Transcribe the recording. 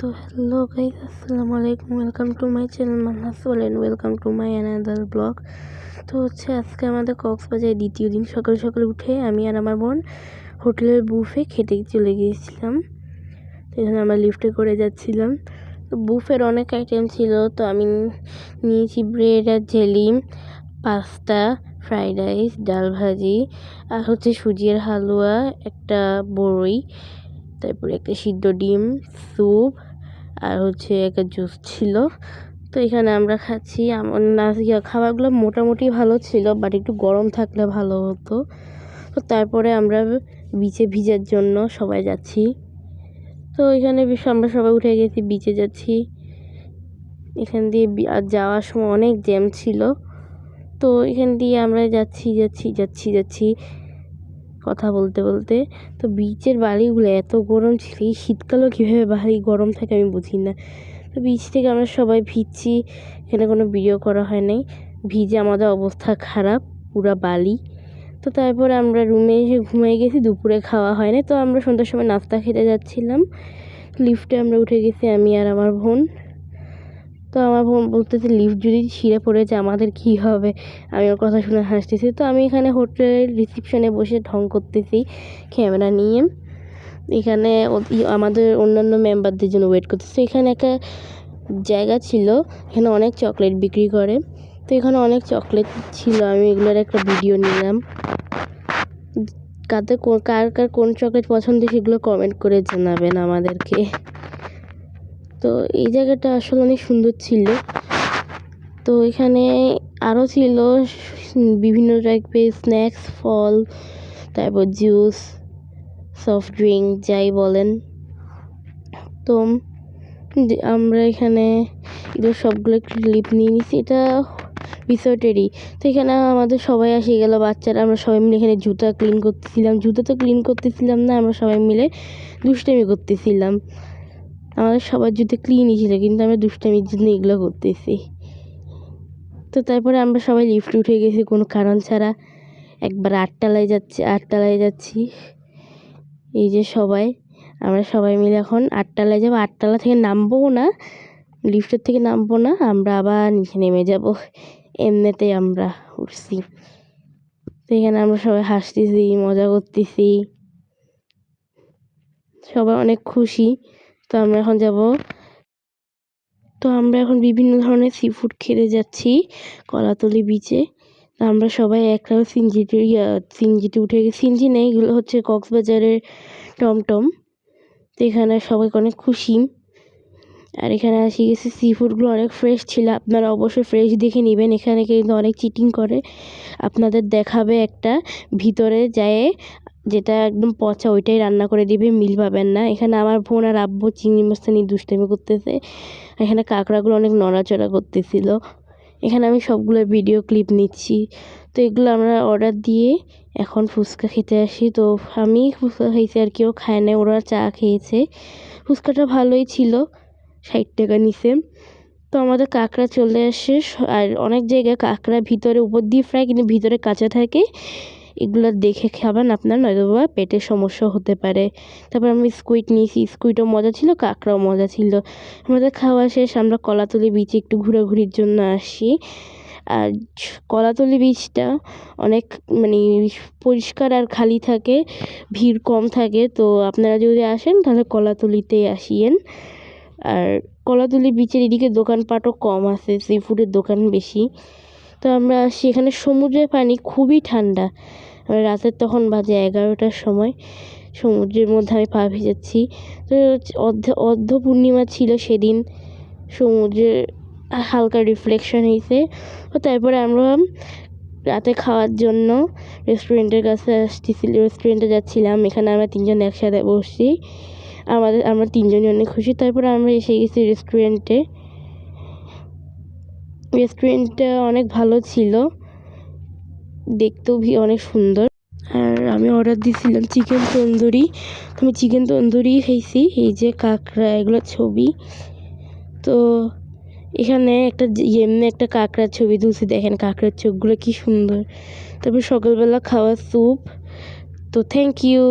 তো hello guys আসসালামু আলাইকুম welcome to my channel Manhas বলেন welcome to my another blog তো হচ্ছে আজকে আমাদের কক্সবাজারের দ্বিতীয় দিন, সকাল সকাল উঠে আমি আর আমার বোন হোটেলের বুফে খেতে চলে গিয়েছিলাম। এখানে আমরা লিফটে করে যাচ্ছিলাম। তো বুফের অনেক আইটেম ছিল, তো আমি নিয়েছি ব্রেড আর জেলি পাস্তা ফ্রাইড রাইস ডাল ভাজি, আর হচ্ছে সুজির হালুয়া, একটা বড়ই তারপরে একটা সিদ্ধ ডিম, স্যুপ আর হচ্ছে একটা জুস ছিল। তো এখানে আমরা খাচ্ছি। খাবারগুলো মোটামুটি ভালো ছিল বাট একটু গরম থাকলে ভালো হতো। তো তারপরে আমরা বিচে ভিজার জন্য সবাই যাচ্ছি। তো এখানে আমরা সবাই উঠে গেছি বিচে যাচ্ছি। এখান দিয়ে আর যাওয়ার সময় অনেক জ্যাম ছিল। তো এখান দিয়ে আমরা যাচ্ছি যাচ্ছি যাচ্ছি যাচ্ছি। কথা বলতে বলতে, তো বিচের বালিগুলো এত গরম ছিল, এই শীতকালেও কীভাবে বালি গরম থাকে আমি বুঝি না। তো বিচ থেকে আমরা সবাই ভিজছি এখানে কোনো ভিডিও করা হয় নাই ভিজে আমাদের অবস্থা খারাপ, পুরা বালি। তো তারপরে আমরা রুমে এসে ঘুমিয়ে গেছি, দুপুরে খাওয়া হয়নি, তো আমরা সন্ধ্যার সময় নাস্তা খেতে যাচ্ছিলাম। লিফটে আমরা উঠে গেছি আমি আর আমার বোন। তো আমার বোন বলতেছে লিফট যদি ছিঁড়ে পড়েছে আমাদের কি হবে? আমি ওর কথা শুনে হাসতেছি। তো আমি এখানে হোটেলের রিসিপশনে বসে ঢং করতেছি, ক্যামেরা নিয়ে। এখানে আমাদের অন্যান্য মেম্বারদের জন্য ওয়েট করতেছি। এখানে একটা জায়গা ছিল, এখানে অনেক চকলেট বিক্রি করে। তো এখানে অনেক চকলেট ছিল, আমি এগুলোর একটা ভিডিও নিলাম। কাতে কার কার কোন চকলেট পছন্দ, সেগুলো কমেন্ট করে জানাবেন আমাদেরকে। তো এই জায়গাটা আসলে অনেক সুন্দর ছিল। তো এখানে আরও ছিল বিভিন্ন টাইপের স্ন্যাক্স ফল, তারপর জুস সফট ড্রিঙ্ক যাই বলেন। তো আমরা এখানে এগুলো সবগুলো ক্লিপ নিয়ে নিছি। এটা রিসোর্টেরই তো এখানে আমাদের সবাই আসে গেল, বাচ্চারা, আমরা সবাই মিলে এখানে জুতা ক্লিন করতেছিলাম। জুতা তো ক্লিন করতেছিলাম না, আমরা সবাই মিলে দুষ্টামি করতেছিলাম। আমাদের সবার জুতো ক্লিনই ছিল, কিন্তু আমরা দুষ্টামির জন্য এগুলো করতেছি। তো তারপরে আমরা সবাই লিফটে উঠে গেছি, কোনো কারণ ছাড়া। একবার আটটালায় যাচ্ছি আটটালায় যাচ্ছি। এই যে সবাই, আমরা সবাই মিলে এখন আটটালায় যাব। আটটালা থেকে নামবো না লিফটের থেকে নামবো না, আমরা আবার নিচে নেমে যাব। এমনিতেই আমরা উঠছি। তো এখানে আমরা সবাই হাসতেছি, মজা করতেছি। সবাই অনেক খুশি। তো আমরা এখন যাব। তো আমরা এখন বিভিন্ন ধরনের সি ফুড খেতে যাচ্ছি কলাতলি বিচে তো আমরা সবাই একটা সিনজিটি সিনজিটি উঠে গেছি। সিনজি নেই, এগুলো হচ্ছে কক্সবাজারের টমটম। তো এখানে সবাই অনেক খুশি। আর এখানে আসি গেছে সি ফুডগুলো অনেক ফ্রেশ ছিল। আপনারা অবশ্যই ফ্রেশ দেখে নেবেন। এখানে কিন্তু অনেক চিটিং করে। আপনাদের দেখাবে একটা, ভিতরে যায় যেটা একদম পচা, ওইটাই রান্না করে দিবে, মিল পাবেন না। এখানে আমার বোন আর আব্বু চিংড়ি মাছটা নিয়ে দুষ্টামি করতেছে। এখানে কাঁকড়াগুলো অনেক নড়াচড়া করতেছিল। এখানে আমি সবগুলো ভিডিও ক্লিপ নিচ্ছি। তো এগুলো আমরা অর্ডার দিয়ে এখন ফুচকা খেতে আসি। তো আমি ফুচকা খেয়েছি আর কেউ খায় না ওরা চা খেয়েছে। ফুচকাটা ভালোই ছিল, ষাট টাকা নিছে। তো আমাদের কাঁকড়া চলে আসে আর অনেক জায়গায় কাঁকড়া ভিতরে, উপর দিয়ে ফ্রাই কিন্তু ভিতরে কাঁচা থাকে। এগুলো দেখে খাবেন আপনার নয়তো বা পেটের সমস্যা হতে পারে। তারপর আমি স্কুইড নিয়েছি স্কুইডও মজা ছিল, কাঁকড়াও মজা ছিল। আমাদের খাওয়া শেষ, আমরা কলাতলি বিচে একটু ঘোরাঘুরির জন্য আসি। আর কলাতলি বীচটা অনেক মানে পরিষ্কার আর খালি থাকে, ভিড় কম থাকে। তো আপনারা যদি আসেন, তাহলে কলাতলিতেই আসিয়েন। আর কলাতলি বিচের এদিকে দোকানপাটও কম আছে সি ফুডের দোকান বেশি। তো আমরা সেখানে সমুদ্রের পানি খুবই ঠান্ডা। রাতের তখন বাজে এগারোটার সময়। সমুদ্রের মধ্যে আমি পা ভিজাচ্ছি। তো অর্ধ অর্ধ পূর্ণিমা ছিল সেদিন। সমুদ্রের হালকা রিফ্লেকশন হয়েছে। তো তারপরে আমরা রাতে খাওয়ার জন্য রেস্টুরেন্টের কাছে আসতেছি রেস্টুরেন্টে যাচ্ছিলাম। এখানে আমরা তিনজন একসাথে বসছি। আমাদের, আমরা তিনজনই অনেক খুশি। তারপরে আমরা এসে গেছি রেস্টুরেন্টে রেস্টুরেন্টটা অনেক ভালো ছিল। দেখতেও অনেক সুন্দর। আর আমি অর্ডার দিয়েছিলাম চিকেন তন্দুরি। আমি চিকেন তন্দুরি খেয়েছি এই যে কাঁকড়া, এগুলো ছবি। তো এখানে একটা এমনি একটা কাঁকড়ার ছবি তুলছি, দেখেন কাঁকড়ার চোখগুলো কি সুন্দর। তারপর সকালবেলা খাওয়া স্যুপ তো থ্যাংক ইউ